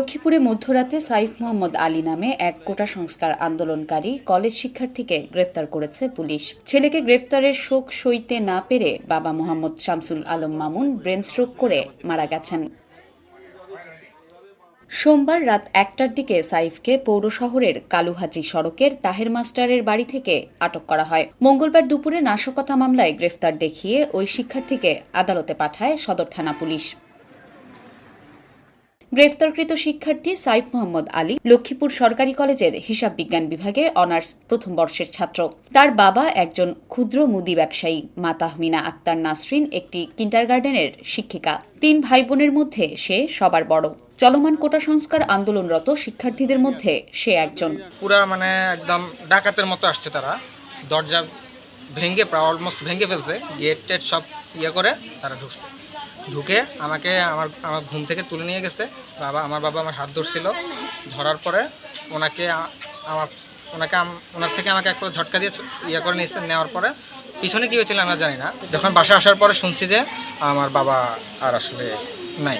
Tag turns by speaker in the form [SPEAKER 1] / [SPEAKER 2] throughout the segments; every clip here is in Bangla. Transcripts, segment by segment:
[SPEAKER 1] লক্ষ্মীপুরে মধ্যরাতে সাইফ মোহাম্মদ আলী নামে এক কোটা সংস্কার আন্দোলনকারী কলেজ শিক্ষার্থীকে গ্রেফতার করেছে পুলিশ। ছেলেকে গ্রেফতারের শোক সইতে না পেরে বাবা মোহাম্মদ শামসুল আলম মামুন ব্রেন স্ট্রোক করে মারা গেছেন। সোমবার রাত একটার দিকে সাইফকে পৌর শহরের কালুহাজি সড়কের তাহের মাস্টারের বাড়ি থেকে আটক করা হয়। মঙ্গলবার দুপুরে নাশকতা মামলায় গ্রেফতার দেখিয়ে ওই শিক্ষার্থীকে আদালতে পাঠায় সদর থানা পুলিশ। গ্রেফতারকৃত শিক্ষার্থী সাইফ মোহাম্মদ আলী লক্ষ্মীপুর সরকারি কলেজের হিসাব বিজ্ঞান বিভাগে অনার্স প্রথম বর্ষের ছাত্র। তার বাবা একজন ক্ষুদ্র মুদি ব্যবসায়ী মা তাহমিনা আক্তার নাসরিন, একটি কিন্ডারগার্ডেনের শিক্ষিকা। তিন ভাই বোনের মধ্যে সে সবার বড়। চলমান কোটা সংস্কার আন্দোলনরত শিক্ষার্থীদের মধ্যে সে একজন।
[SPEAKER 2] পুরা মানে একদম ডাকাতের মতো আসছে তারা। দরজা ভেঙে, প্রায় অলমোস্ট ভেঙে ফেলছে। গেট টেট সব ইয়ে করে তারা ঢুকছে। ঢুকে আমাকে আমার আমার ঘুম থেকে তুলে নিয়ে গেছে। বাবা, আমার বাবা আমার হাত ধরছিল। ধরার পরে ওনাকে আমার, ওনাকে ওনার থেকে আমাকে একটা ঝটকা দিয়ে ইয়ে করে নিয়েছে, নেওয়ার পরে পিছনে কী হয়েছিল আমরা জানি না। যখন বাসা আসার পরে শুনছি যে আমার বাবা আর আসলে নাই।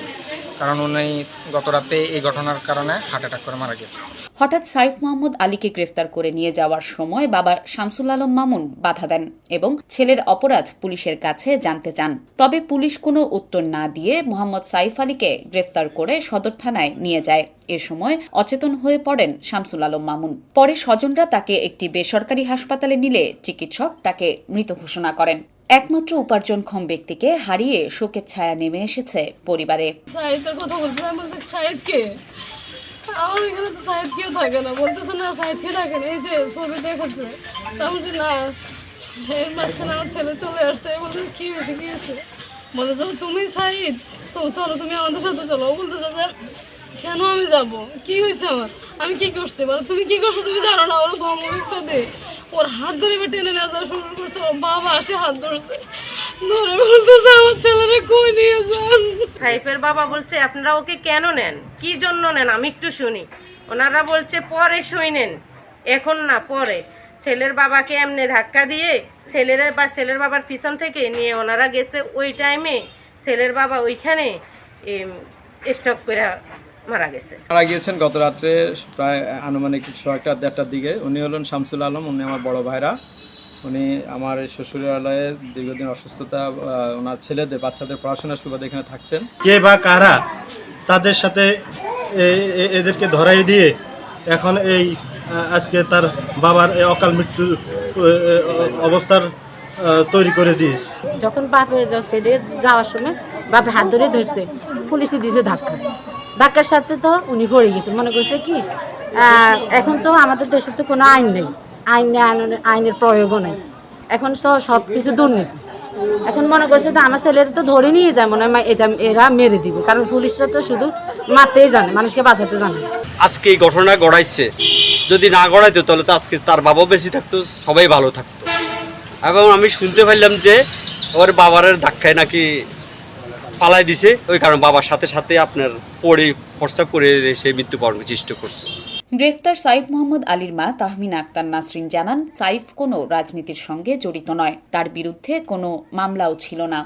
[SPEAKER 2] কারণ উনি গত রাতে এই ঘটনার কারণে হার্ট অ্যাটাক করে মারা গেছে
[SPEAKER 1] হঠাৎ সাইফ মোহাম্মদ আলীকে গ্রেফতার করে নিয়ে যাওয়ার সময় বাবা শামসুল আলম মামুন বাধা দেন এবং ছেলের অপরাধ পুলিশের কাছে জানতে চান। তবে পুলিশ কোনো উত্তর না দিয়ে মোহাম্মদ সাইফ আলীকে গ্রেফতার করে সদর থানায় নিয়ে যায়। এ সময় অচেতন হয়ে পড়েন শামসুল আলম মামুন। পরে স্বজনরা তাকে একটি বেসরকারি হাসপাতালে নিলে চিকিৎসক তাকে মৃত ঘোষণা করেন। একমাত্র উপার্জনক্ষম ব্যক্তিকে হারিয়ে শোকের ছায়া নেমে এসেছে পরিবারে।
[SPEAKER 3] সাহিত্যের কথা বলছে আমি বলছি সাহিদকে আমার এখানে তো সাহিদ কেউ থাকে না, বলতেছে না সাহিদকে ডাকেন, এই যে ছবি দেখাচ্ছে তা বলছি, না, এর মাঝখানে আমার ছেলে চলে আসছে। বলছে কি হয়েছে কি হয়েছে? বলেছে তুমি সাহিদ তো চলো তুমি আমাদের সাথে চলো। বলতেছে যে কেন আমি যাব? কি হয়েছে আমার? আমি কি করছি? বলো, তুমি কি করছ? তুমি জানো না ওরা ধমক একটা দে। ওর হাত ধরে এবার টেনে নেওয়া যাওয়া শুরু করছে। বাবা আসে হাত ধরছে। ধরে বলতেছে, আমার ছেলেরে কই নিয়ে যান?
[SPEAKER 4] সাইফের বাবা বলছে, আপনারা ওকে কেন নেন? কি জন্য নেন? আমি একটু শুনি। ওনারা বলছে, পরে সই নেন। এখন না, পরে। ছেলের বাবাকে এমনি ধাক্কা দিয়ে ছেলের বা ছেলের বাবার পিছন থেকে নিয়ে ওনারা গেছে ওই টাইমে ছেলের বাবা ওইখানে স্টক করে মারা গেছে।
[SPEAKER 5] মারা গিয়েছেন গত রাত্রে প্রায় আনুমানিক ছয়টা দেড়টার দিকে। উনি হলেন শামসুল আলম উনি আমার বড় ভাইরা। উনি আমার এই শ্বশুরালয়ে দীর্ঘদিন অসুস্থতা ওনার ছেলেদের বাচ্চাদের পড়াশোনার সুবাদে এখানে থাকছেন।
[SPEAKER 6] কে বা কারা তাদের সাথে এদেরকে ধরাই দিয়ে এখন এই আজকে তার বাবার এই অকাল মৃত্যু অবস্থার তৈরি করে দিয়েছে।
[SPEAKER 7] যখন বাপে ছেড়ে যাওয়ার সময় বাপে হাত ধরে ধরছে পুলিশে দিয়েছে ধাক্কা। ধাক্কার সাথে তো উনি পড়ে গেছে মনে করছে কি এখন তো আমাদের দেশে তো কোনো আইন নেই। আইন নেই, আইনের- প্রয়োগও নেই। এখন তো সব কিছু দুর্নীতি। এখন মনে করছে যে আমার ছেলেরা তো ধরে নিয়ে যায় মনে হয় এটা এরা মেরে দিবে। কারণ পুলিশরা তো শুধু মারতেই জানে মানুষকে বাঁচাতে জানে।
[SPEAKER 8] আজকে এই ঘটনা গড়াইছে। যদি না গড়াইতো তাহলে তো আজকে তার বাবাও বেশি থাকতো সবাই ভালো থাকতো। এবং আমি শুনতে পারলাম যে ওর বাবার ধাক্কায় নাকি পালাই দিছে, ওই কারণে বাবার সাথে সাথে আপনার পরে প্রস্তাব করে সে মৃত্যুবরণ চেষ্টা করছে।
[SPEAKER 1] গ্রেফতার সাইফ মোহাম্মদ আলীর মা তাহমিন আক্তার নাসরিন জানান, সাইফ কোনো রাজনীতির সঙ্গে জড়িত নয়। তার বিরুদ্ধে কোনো মামলাও ছিল না।